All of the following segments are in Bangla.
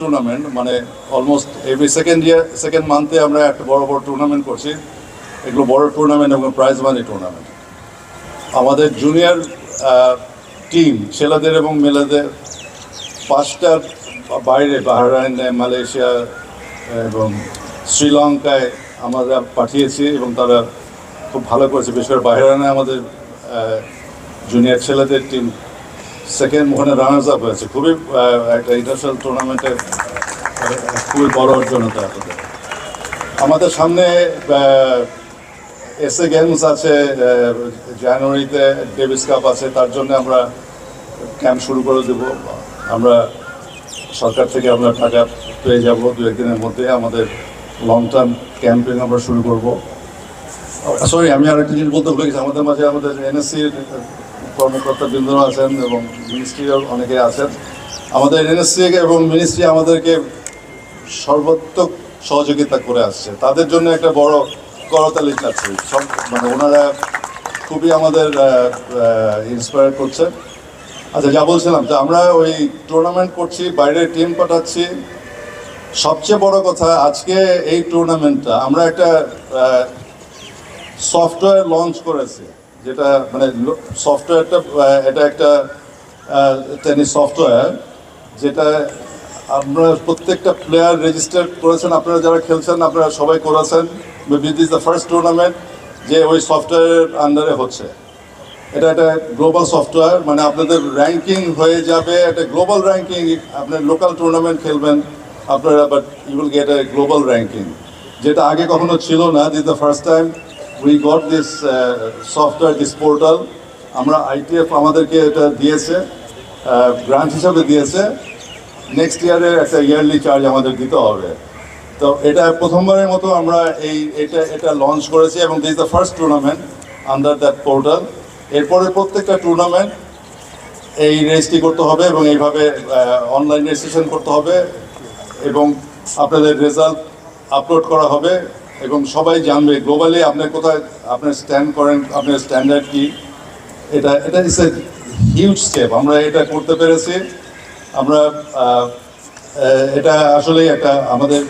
টুর্নামেন্ট মানে almost every second year second মান্থে আমরা একটা বড় বড় টুর্নামেন্ট করছি। এগুলো বড় টুর্নামেন্ট এবং প্রাইজ মানি টুর্নামেন্ট আমাদের জুনিয়র টিম ছেলেদের এবং মেয়েদের পাঁচটা বাইরে, বাহরাইন, মালয়েশিয়া, এবং শ্রীলঙ্কায় আমরা পাঠিয়েছি এবং তারা খুব ভালো করেছে। বিশেষ করে বাহরাইনে আমাদের জুনিয়র ছেলেদের টিম সেকেন্ড ওখানে রানার্স আপ হয়েছে। খুবই একটা ইন্টারন্যাশনাল টুর্নামেন্টে খুবই বড় অর্জন হতে আমাদের সামনে এসএ গেমস আছে জানুয়ারিতে ডেভিস কাপ আছে, তার জন্য আমরা ক্যাম্প শুরু করে দেব। আমরা সরকার থেকে আমরা টাকা পেয়ে যাব দু একদিনের মধ্যে। আমাদের লং টার্ম ক্যাম্পিং আমরা শুরু করব। সরি আমি আরেকটা জিনিস বলতে ভুলে গেছি। আমাদের মাঝে আমাদের এনএসসির কর্মকর্তা বৃন্দরা আছেন এবং মিনিস্ট্রির অনেকে আছেন। আমাদের এনএসসি এবং মিনিস্ট্রি আমাদেরকে সর্বাত্মক সহযোগিতা করে আসছে। তাদের জন্য একটা বড় করতালি চাচ্ছি। সব মানে ওনারা খুবই আমাদের ইন্সপায়ার করছে। আচ্ছা যা বলছিলাম, যে আমরা ওই টুর্নামেন্ট করছি, বাইরের টিম পাঠাচ্ছি। সবচেয়ে বড় কথা, আজকে এই টুর্নামেন্টটা আমরা একটা সফটওয়্যার লঞ্চ করেছি। যেটা মানে সফটওয়্যারটা এটা একটা টেনিস সফটওয়্যার যেটা আপনারা প্রত্যেকটা প্লেয়ার রেজিস্টার করেছেন। আপনারা যারা খেলছেন, আপনারা সবাই করেছেন। This is the first tournament যে ওই সফটওয়্যারের আন্ডারে হচ্ছে। এটা একটা গ্লোবাল সফটওয়্যার মানে আপনাদের র্যাঙ্কিং হয়ে যাবে। একটা গ্লোবাল র্যাঙ্কিং আপনার লোকাল টুর্নামেন্ট খেলবেন আপনারা but you will get a global ranking যেটা আগে কখনো ছিল না this the first time we got this software this portal আমরা আইটিএফ আমাদেরকে এটা দিয়েছে গ্রান্ট হিসাবে দিয়েছে। নেক্সট ইয়ারে একটা ইয়ারলি চার্জ আমাদের দিতে হবে। তো এটা প্রথমবারের মতো আমরা এই, এটা এটা লঞ্চ করেছি এবং this the first tournament under that portal এরপরে প্রত্যেকটা টুর্নামেন্ট এই রেজিস্ট্রি করতে হবে এবং এইভাবে অনলাইন রেজিস্ট্রেশন করতে হবে এবং আপনাদের রেজাল্ট আপলোড করা হবে। এবং সবাই জানবে গ্লোবালি আপনি কোথায় আপনার স্ট্যান্ড করেন, আপনার স্ট্যান্ডার্ড কি? এটা এটা ইস এ হিউজ স্টেপ আমরা এটা করতে পেরেছি। আমরা এটা আসলেই একটা আমাদের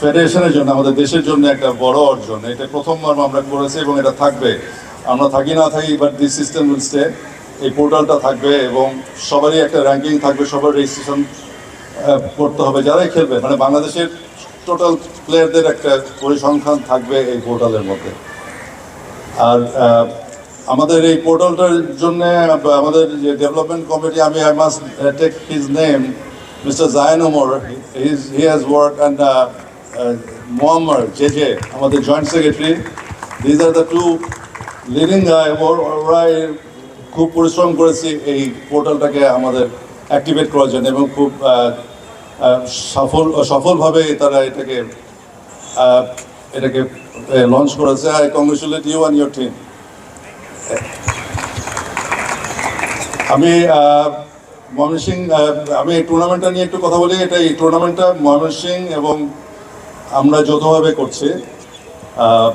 ফেডারেশনের জন্য, আমাদের দেশের জন্য একটা বড় অর্জন। এটা প্রথমবার আমরা করেছি এবং এটা থাকবে। আমরা থাকি না থাকি but this system will stay এই পোর্টালটা থাকবে এবং সবারই একটা র্যাঙ্কিং থাকবে, সবার রেজিস্ট্রেশন করতে হবে। যারাই খেলবে মানে বাংলাদেশের টোটাল প্লেয়ারদের একটা পরিসংখ্যান থাকবে এই পোর্টালের মধ্যে। আর আমাদের এই পোর্টালটার জন্য আমাদের যে ডেভেলপমেন্ট কমিটি আমি I must take his name mister Zayan Omar his he has work and Mohammad J J আমাদের joint secretary these are the two leading ওরা এই খুব পরিশ্রম করেছি এই পোর্টালটাকে আমাদের অ্যাক্টিভেট করার জন্য এবং খুব সফল, সফলভাবে তারা এটাকে এটাকে লঞ্চ করেছে। I congratulate you and your team আমি ময়মনসিং আমি এই টুর্নামেন্টটা নিয়ে একটু কথা বলি। এটা এই টুর্নামেন্টটা ময়মনসিং এবং আমরা যৌথভাবে করছি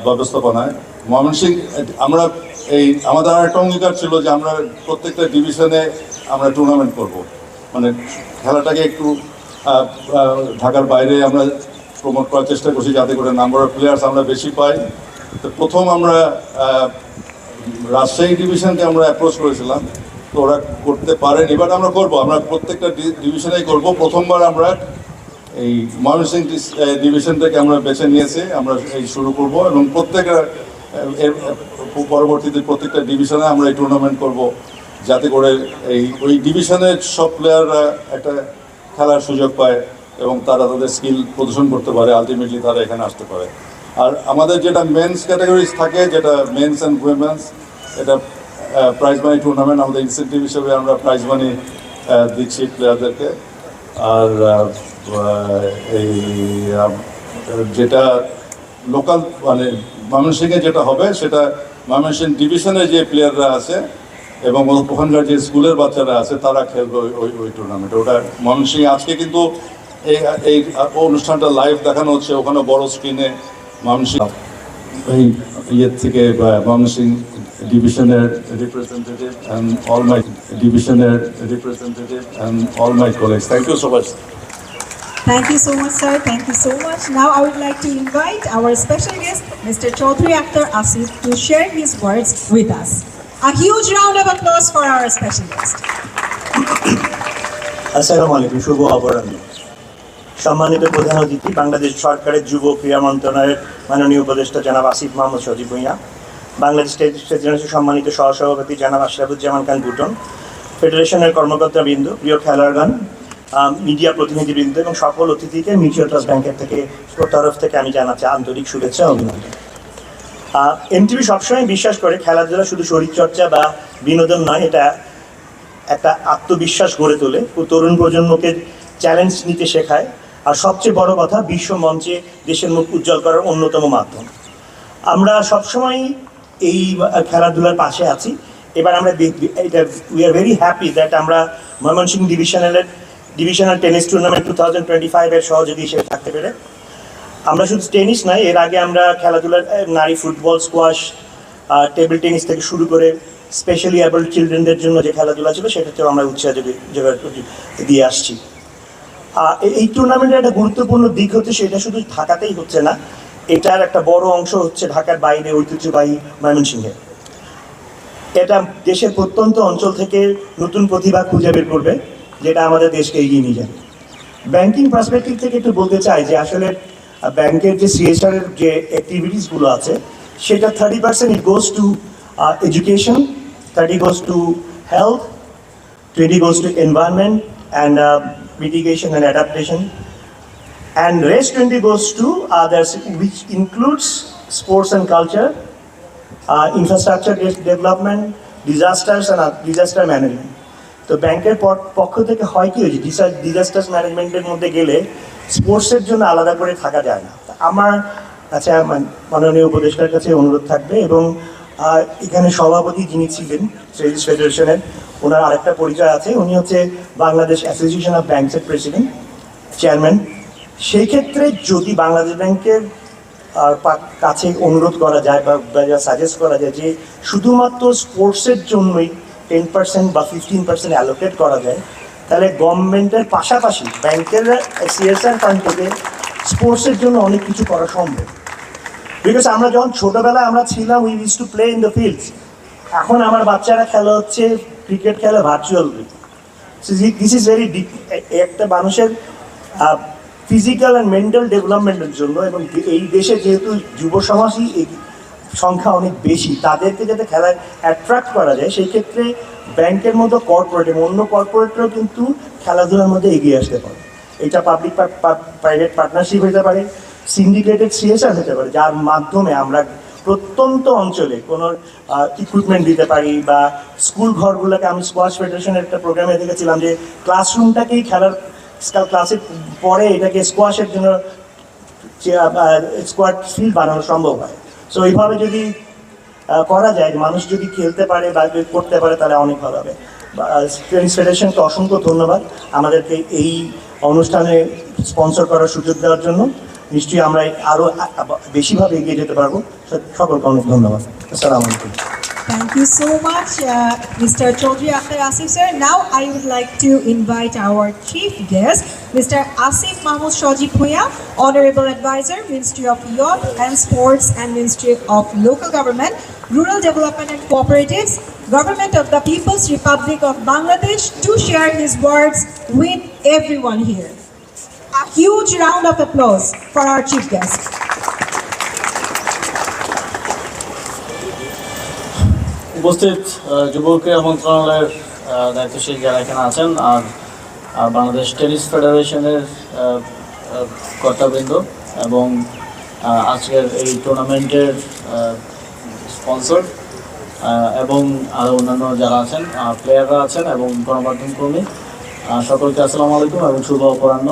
ব্যবস্থাপনায়। ময়মনসিং আমরা এই, আমাদের আর একটা অঙ্গীকার ছিল যে আমরা প্রত্যেকটা ডিভিশনে আমরা টুর্নামেন্ট করব। মানে খেলাটাকে একটু ঢাকার বাইরে আমরা প্রমোট করার চেষ্টা করছি যাতে করে নাম্বার অফ প্লেয়ার্স আমরা বেশি পাই। তো প্রথম আমরা রাজশাহী ডিভিশনকে আমরা অ্যাপ্রোচ করেছিলাম। তো ওরা করতে পারেনি বাট আমরা করব, আমরা প্রত্যেকটা ডিভিশনেই করব। প্রথমবার আমরা এই ময়মনসিং ডিভিশনটাকে আমরা বেছে নিয়েছি, আমরা এই শুরু করব এবং প্রত্যেকটা পরবর্তীতে প্রত্যেকটা ডিভিশনে আমরা এই টুর্নামেন্ট করব। যাতে করে এই, ওই ডিভিশনের সব প্লেয়াররা একটা খেলার সুযোগ পায় এবং তারা তাদের স্কিল প্রদর্শন করতে পারে আলটিমেটলি তারা এখানে আসতে পারে। আর আমাদের যেটা মেন্স ক্যাটাগরিজ থাকে, যেটা মেন্স অ্যান্ড উইমেন্স এটা প্রাইজ মানি টুর্নামেন্ট আমাদের ইনসেন্টিভ হিসেবে আমরা প্রাইজ মানি দিচ্ছি প্লেয়ারদেরকে আর এই যেটা লোকাল মানে ময়মনসিংহে যেটা হবে, সেটা ময়মনসিংহ ডিভিশনে যে প্লেয়াররা আছে এবং ওখানকার যে স্কুলের বাচ্চারা আছে তারা খেলবে ওই ওই টুর্নামেন্টে ওটা ময়মনসিংহে আজকে কিন্তু এই এই অনুষ্ঠানটা লাইভ দেখানো হচ্ছে ওখানে বড় স্ক্রিনে ময়মনসিংহ এই ইয়ের থেকে বা ময়মনসিংহ ডিভিশনের রিপ্রেজেন্টেটিভ অ্যান্ড অল মাই ডিভিশনের representative and all my college thank you so much Thank you so much, sir. Thank you so much. Now I would like to invite our special guest, Mr. Chaudhry Akhtar Asif, to share his words with us. A huge round of applause for our special guest. আসসালামু আলাইকুম শুভ অপরাহ্ন সম্মানিত প্রধান অতিথি, বাংলাদেশ সরকারের যুব ক্রীড়া মন্ত্রণালয়ের মাননীয় উপদেষ্টা জনাব আসিফ মাহমুদ সজিব ভূঁইয়া বাংলাদেশ ফেডারেশনের সম্মানিত সহসভাপতি জনাব আশরাফুজ্জামান খান বুটন ফেডারেশনের কর্মকর্তাবৃন্দ প্রিয় খেলোয়াড়গণ মিডিয়া প্রতিনিধিবৃন্দ এবং সকল অতিথিকে মিউচুয়াল ট্রাস্ট ব্যাংকের থেকে তরফ থেকে আমি জানাচ্ছি আন্তরিক শুভেচ্ছা অভিনন্দন এমটিভি সবসময় বিশ্বাস করে খেলাধুলা শুধু শরীরচর্চা বা বিনোদন নয়, এটা একটা আত্মবিশ্বাস গড়ে তোলে। ও তরুণ প্রজন্মকে চ্যালেঞ্জ নিতে শেখায়। আর সবচেয়ে বড় কথা, বিশ্ব মঞ্চে দেশের মুখ উজ্জ্বল করার অন্যতম মাধ্যম। আমরা সবসময় এই খেলাধুলার পাশে আছি। এবার আমরা এটা we are very happy that আমরা Mymensingh ডিভিশনালের divisional tennis tournament two thousand twenty ফাইভের সহযোগী হিসেবে থাকতে পেরে। আমরা শুধু টেনিস নয় এর আগে আমরা খেলাধুলার নারী ফুটবল স্কোয়াশ টেবিল টেনিস থেকে শুরু করে স্পেশালি অ্যাবল চিলড্রেনদের জন্য যে খেলাধুলা ছিল, সেটাতেও আমরা উৎসাহ দিয়ে আসছি। এই- টুর্নামেন্টের একটা গুরুত্বপূর্ণ দিক হচ্ছে সেটা শুধু ঢাকাতেই হচ্ছে না, এটার একটা বড় অংশ হচ্ছে ঢাকার বাইরে ঐতিহ্যবাহী ময়মনসিংহে। এটা দেশের প্রত্যন্ত অঞ্চল থেকে নতুন প্রতিভা খুঁজে বের করবে, যেটা আমাদের দেশকে এগিয়ে নিয়ে যাবে। ব্যাংকিং পার্সপেক্টিভ থেকে একটু বলতে চাই যে আসলে ব্যাংকের যে সিএসআর এর যে অ্যাক্টিভিটিসগুলো আছে সেটা thirty percent goes to education thirty goes to health twenty goes to environment and mitigation and adaptation and rest 20 goes to others which includes sports and culture uh, infrastructure de- development disasters and uh, disaster management. তো ব্যাংকের পক্ষ থেকে হয় কি হয়েছে ডিজাস্টার্স ম্যানেজমেন্টের মধ্যে গেলে স্পোর্টসের জন্য আলাদা করে থাকা যায় না। আমার কাছে মাননীয় উপদেষ্টার কাছে অনুরোধ থাকবে এবং এখানে সভাপতি যিনি ছিলেন সেভিস ফেডারেশনের, ওনার আরেকটা পরিচয় আছে। উনি হচ্ছে বাংলাদেশ অ্যাসোসিয়েশন অফ ব্যাংকসের প্রেসিডেন্ট, চেয়ারম্যান। সেই ক্ষেত্রে যদি বাংলাদেশ ব্যাংকের কাছে অনুরোধ করা যায় বা সাজেস্ট করা যায় যে শুধুমাত্র স্পোর্টসের জন্যই টেন পার্সেন্ট বা ফিফটিন পার্সেন্ট অ্যালোকেট করা যায় তাহলে গভর্নমেন্টের পাশাপাশি ব্যাংকের সিএসআর ফান্ড থেকে স্পোর্টসের জন্য অনেক কিছু করা সম্ভব। বিকজ আমরা যখন ছোটোবেলায় আমরা ছিলাম we use to play in the fields এখন আমার বাচ্চারা খেলা হচ্ছে ক্রিকেট খেলে ভার্চুয়াল দিস ইজ ভেরি একটা মানুষের ফিজিক্যাল অ্যান্ড মেন্টাল ডেভেলপমেন্টের জন্য এবং এই দেশে যেহেতু যুব সমাজই সংখ্যা অনেক বেশি। তাদেরকে যাতে খেলায় অ্যাট্রাক্ট করা যায়, সেই ক্ষেত্রে ব্যাংকের মতো কর্পোরেট এবং অন্য কর্পোরেটরাও কিন্তু খেলাধুলার মধ্যে এগিয়ে আসতে পারে। এটা পাবলিক প্রাইভেট পার্টনারশিপ হতে পারে সিন্ডিকেটেড সিএসআর হতে পারে, যার মাধ্যমে আমরা প্রত্যন্ত অঞ্চলে কোনো ইকুইপমেন্ট দিতে পারি বা স্কুল ঘরগুলোকে আমি স্কোয়াশ ফেডারেশনের একটা প্রোগ্রামে দেখেছিলাম যে ক্লাসরুমটাকেই খেলার ক্লাসের পরে এটাকে স্কোয়াশের জন্য স্কোয়াড ফিল্ড বানানো সম্ভব হয়। সো এইভাবে যদি করা যায় মানুষ যদি খেলতে পারে বা করতে পারে, তাহলে অনেক ভালো হবে। টেনিস ফেডারেশনকে অসংখ্য ধন্যবাদ। আমাদেরকে এই অনুষ্ঠানে স্পন্সর করার সুযোগ দেওয়ার জন্য। নিশ্চয়ই আমরা আরও বেশিভাবে এগিয়ে যেতে পারব। সকলকে অনেক ধন্যবাদ। আসসালামু আলাইকুম। Thank you so much, uh, Mr. Chaudhry Akhtar Asif, sir. Now I would like to invite our chief guest, Mr. Asif Mahmoud Shoji Puya, Honorable Advisor, Ministry of Youth and Sports and Ministry of Local Government, Rural Development and Cooperatives, Government of the People's Republic of Bangladesh, to share his words with everyone here. A huge round of applause for our chief guest. উপস্থিত যুব ক্রীড়া মন্ত্রণালয়ের দায়িত্বশীল যারা এখানে আছেন আর বাংলাদেশ টেনিস ফেডারেশনের কর্তাবৃন্দ এবং আজকের এই টুর্নামেন্টের স্পন্সর এবং আরও অন্যান্য যারা আছেন প্লেয়াররা আছেন এবং গণমাধ্যম কর্মী সকলকে আসসালামু আলাইকুম এবং শুভ অপরাহ্ন।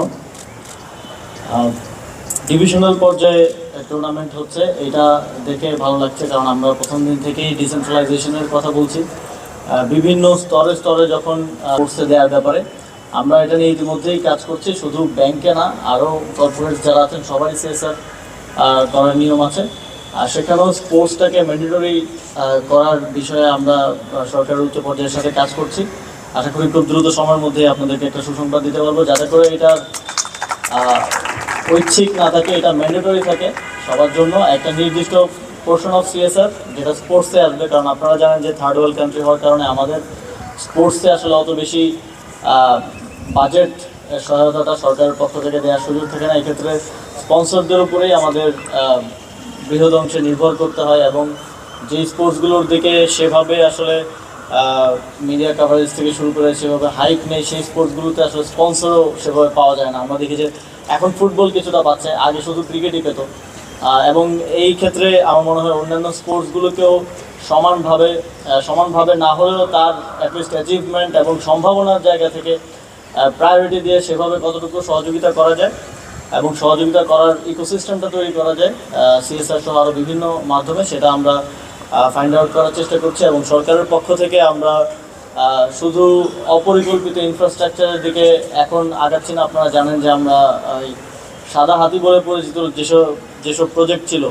ডিভিশনাল পর্যায়ে টুর্নামেন্ট হচ্ছে। এটা দেখে ভালো লাগছে কারণ আমরা প্রথম দিন থেকেই ডিসেন্ট্রালাইজেশনের কথা বলছি। বিভিন্ন স্তরে স্তরে যখন কোর্সে দেওয়ার ব্যাপারে, আমরা এটা নিয়ে ইতিমধ্যেই কাজ করছি। শুধু ব্যাংকে না আরও কর্পোরেট যারা আছেন সবাই সিএসআর করার নিয়ম আছে। আর সেখানেও স্পোর্টসটাকে ম্যান্ডেটরি করার বিষয়ে আমরা সরকারের উচ্চ পর্যায়ের সাথে কাজ করছি। আশা করি খুব দ্রুত সময়ের মধ্যে আপনাদেরকে একটা সুসংবাদ দিতে পারব। যাতে করে এটা ঐচ্ছিক না থাকে, এটা ম্যান্ডেটরি থাকে। সবার জন্য একটা নির্দিষ্ট পোর্শন অফ সিএসআর যেটা স্পোর্টসে আসবে, কারণ আপনারা জানেন যে থার্ড ওয়ার্ল্ড কান্ট্রি হওয়ার কারণে আমাদের স্পোর্টসে আসলে অত বেশি বাজেট সহায়তাটা সরকারের পক্ষ থেকে দেওয়ার সুযোগ থাকে না। এক্ষেত্রে স্পন্সরদের উপরেই আমাদের বৃহৎ অংশে নির্ভর করতে হয় এবং যে স্পোর্টসগুলোর দিকে সেভাবে আসলে মিডিয়া কাভারেজ থেকে শুরু করে সেভাবে হাইপ নেই, সেই স্পোর্টসগুলোতে আসলে স্পন্সরও সেভাবে পাওয়া যায় না। আমরা দেখি যে এখন ফুটবল কিছুটা পাচ্ছে আগে শুধু ক্রিকেটই পেত। এবং এই ক্ষেত্রে আমার মনে হয় অন্যান্য স্পোর্টসগুলোকেও সমানভাবে সমানভাবে না হলেও তার অ্যাটলিস্ট অ্যাচিভমেন্ট এবং সম্ভাবনার জায়গা থেকে প্রায়োরিটি দিয়ে সেভাবে কতটুকু সহযোগিতা করা যায় এবং সহযোগিতা করার ইকোসিস্টেমটা তৈরি করা যায় সিএসআর সহ আরও বিভিন্ন মাধ্যমে, সেটা আমরা ফাইন্ড আউট করার চেষ্টা করছি এবং সরকারের পক্ষ থেকে আমরা শুধু অপরিকল্পিত ইনফ্রাস্ট্রাকচারের দিকে এখন আগাচ্ছি না। আপনারা জানেন যে আমরা সাদা হাতি বলে পরিচিত যেসব যেসব প্রজেক্ট ছিল,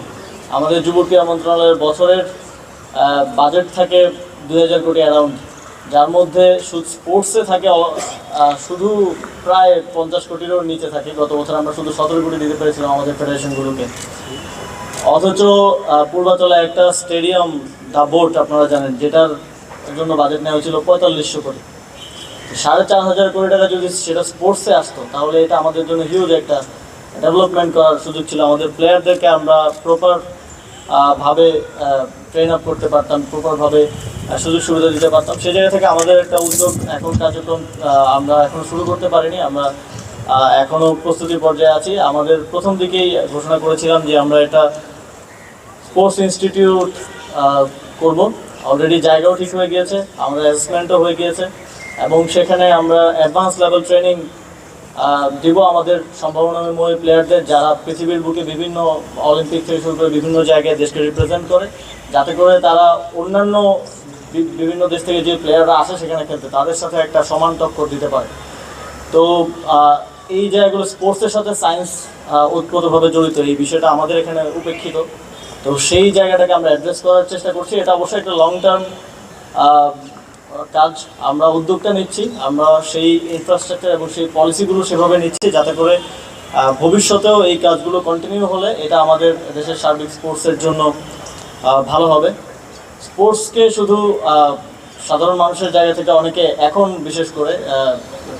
আমাদের যুব ক্রীড়া মন্ত্রণালয়ের বছরের বাজেট থাকে দুই হাজার কোটি অ্যারাউন্ড যার মধ্যে স্পোর্টসে থাকে শুধু প্রায় পঞ্চাশ কোটিরও নিচে থাকে। গত বছর আমরা শুধু সতেরো কোটি দিতে পেরেছিলাম আমাদের ফেডারেশনগুলোকে অথচ পূর্বাচলে একটা স্টেডিয়াম দা বোট আপনারা জানেন, যেটার জন্য বাজেট নেওয়া হয়েছিল পঁয়তাল্লিশশো কোটি। সাড়ে চার হাজার কোটি টাকা যদি সেটা স্পোর্টসে আসতো, তাহলে এটা আমাদের জন্য হিউজ একটা ডেভেলপমেন্ট করার সুযোগ ছিল। আমাদের প্লেয়ারদেরকে আমরা প্রপার ভাবে ট্রেন আপ করতে পারতাম প্রপারভাবে সুযোগ সুবিধা দিতে পারতাম। সেই জায়গা থেকে আমাদের একটা উদ্যোগ এখন কার্যক্রম আমরা এখনও শুরু করতে পারিনি। আমরা আহ, এখনও প্রস্তুতির পর্যায়ে আছি। আমাদের প্রথম দিকেই ঘোষণা করেছিলাম যে আমরা এটা স্পোর্টস ইনস্টিটিউট করব। অলরেডি জায়গাও ঠিক হয়ে গিয়েছে আমরা অ্যাসেসমেন্টও হয়ে গিয়েছে। এবং সেখানে আমরা অ্যাডভান্স লেভেল ট্রেনিং দিব আমাদের সম্ভাবনাময় প্লেয়ারদের যারা পৃথিবীর বুকে বিভিন্ন অলিম্পিক থেকে শুরু করে বিভিন্ন জায়গায় দেশকে রিপ্রেজেন্ট করে, যাতে করে তারা অন্যান্য বিভিন্ন দেশ থেকে যে প্লেয়াররা আসে সেখানে খেলতে, তাদের সাথে একটা সমান টক্কর দিতে পারে। তো এই জায়গাগুলো স্পোর্টসের সাথে সায়েন্স ওতপ্রোতভাবে জড়িত, এই বিষয়টা আমাদের এখানে উপেক্ষিত। তো সেই জায়গাটাকে আমরা অ্যাড্রেস করার চেষ্টা করছি। এটা অবশ্যই একটা লং টার্ম কাজ আমরা উদ্যোগটা নিচ্ছি। আমরা সেই ইনফ্রাস্ট্রাকচার এবং সেই পলিসিগুলো সেভাবে নিচ্ছি যাতে করে ভবিষ্যতেও এই কাজগুলো কন্টিনিউ হলে এটা আমাদের দেশের সার্বিক স্পোর্টসের জন্য ভালো হবে। স্পোর্টসকে শুধু সাধারণ মানুষের জায়গা থেকে অনেকে এখন বিশেষ করে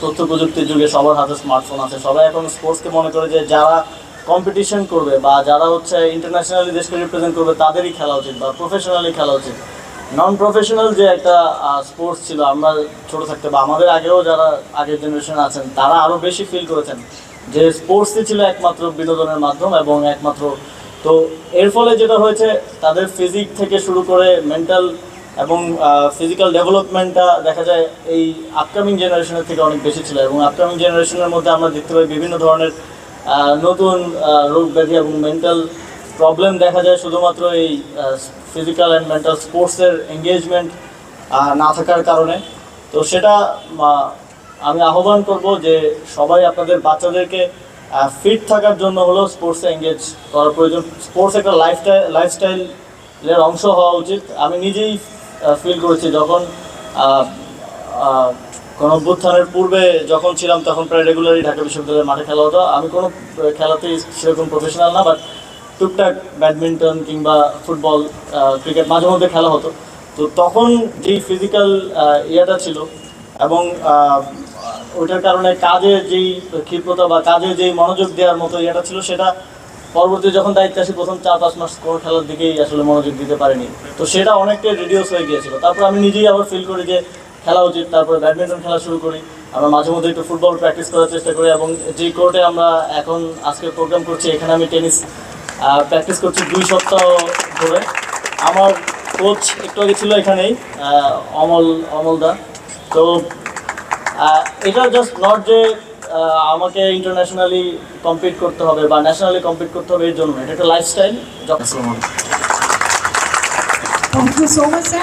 তথ্য প্রযুক্তির যুগে সবার হাতে স্মার্টফোন আছে। সবাই এখন স্পোর্টসকে মনে করে যে যারা কম্পিটিশন করবে বা যারা হচ্ছে ইন্টারন্যাশনালি দেশকে রিপ্রেজেন্ট করবে, তাদেরই খেলা উচিত বা প্রফেশনালি খেলা উচিত। নন প্রফেশনাল যে একটা স্পোর্টস ছিল, আমরা ছোট থাকতে বা আমাদের আগেও যারা আগের জেনারেশন আছেন, তারা আরও বেশি ফিল করেছেন যে স্পোর্টসই ছিল একমাত্র বিনোদনের মাধ্যম এবং একমাত্র, তো এর ফলে যেটা হয়েছে, তাদের ফিজিক থেকে শুরু করে মেন্টাল এবং ফিজিক্যাল ডেভেলপমেন্টটা দেখা যায় এই আপকামিং জেনারেশনের থেকে অনেক বেশি ছিল এবং আপকামিং জেনারেশনের মধ্যে আমরা দেখতে পাই বিভিন্ন ধরনের নতুন রোগ ব্যাধি এবং মেন্টাল প্রবলেম দেখা যায় শুধুমাত্র এই ফিজিক্যাল অ্যান্ড মেন্টাল স্পোর্টসের এঙ্গেজমেন্ট না থাকার কারণে। তো সেটা আমি আহ্বান করব যে সবাই আপনাদের বাচ্চাদেরকে ফিট থাকার জন্য হলেও স্পোর্টসে এঙ্গেজ করার প্রয়োজন। স্পোর্টস একটা লাইফস্টাইল লাইফস্টাইলের অংশ হওয়া উচিত। আমি নিজেই ফিল করেছি যখন কোনো অভ্যুত্থানের পূর্বে যখন ছিলাম, তখন প্রায় রেগুলারই ঢাকা বিশ্ববিদ্যালয়ের মাঠে খেলা হতো। আমি কোনো খেলাতেই সেরকম প্রফেশনাল না বাট টুকটাক ব্যাডমিন্টন কিংবা ফুটবল ক্রিকেট মাঝে মধ্যে খেলা হতো। তো তখন যেই ফিজিক্যাল ইয়েটা ছিল এবং ওইটার কারণে কাজে যেই ক্ষিপ্রতা বা কাজে যেই মনোযোগ দেওয়ার মতো ইয়েটা ছিল, সেটা পরবর্তী যখন দায়িত্বে আসি, প্রথম চার পাঁচ মাস স্কোর খেলার দিকেই আসলে মনোযোগ দিতে পারিনি। তো সেটা অনেকটাই রিডিউস হয়ে গিয়েছিল। তারপর আমি নিজেই আবার ফিল করি যে খেলা উচিত, তারপরে ব্যাডমিন্টন খেলা শুরু করি। আমরা মাঝে মধ্যে একটু ফুটবল প্র্যাকটিস করার চেষ্টা করি এবং যে কোর্টে আমরা এখন আজকে প্রোগ্রাম করছি, এখানে আমি টেনিস প্র্যাকটিস করছি দুই সপ্তাহ ধরে। আমার কোচ একটু আগে ছিল এখানেই অমল অমলদা তো এটা জাস্ট নট যে আমাকে ইন্টারন্যাশনালি কম্পিট করতে হবে বা ন্যাশনালি কম্পিট করতে হবে এর জন্য এটা একটা লাইফস্টাইল sir.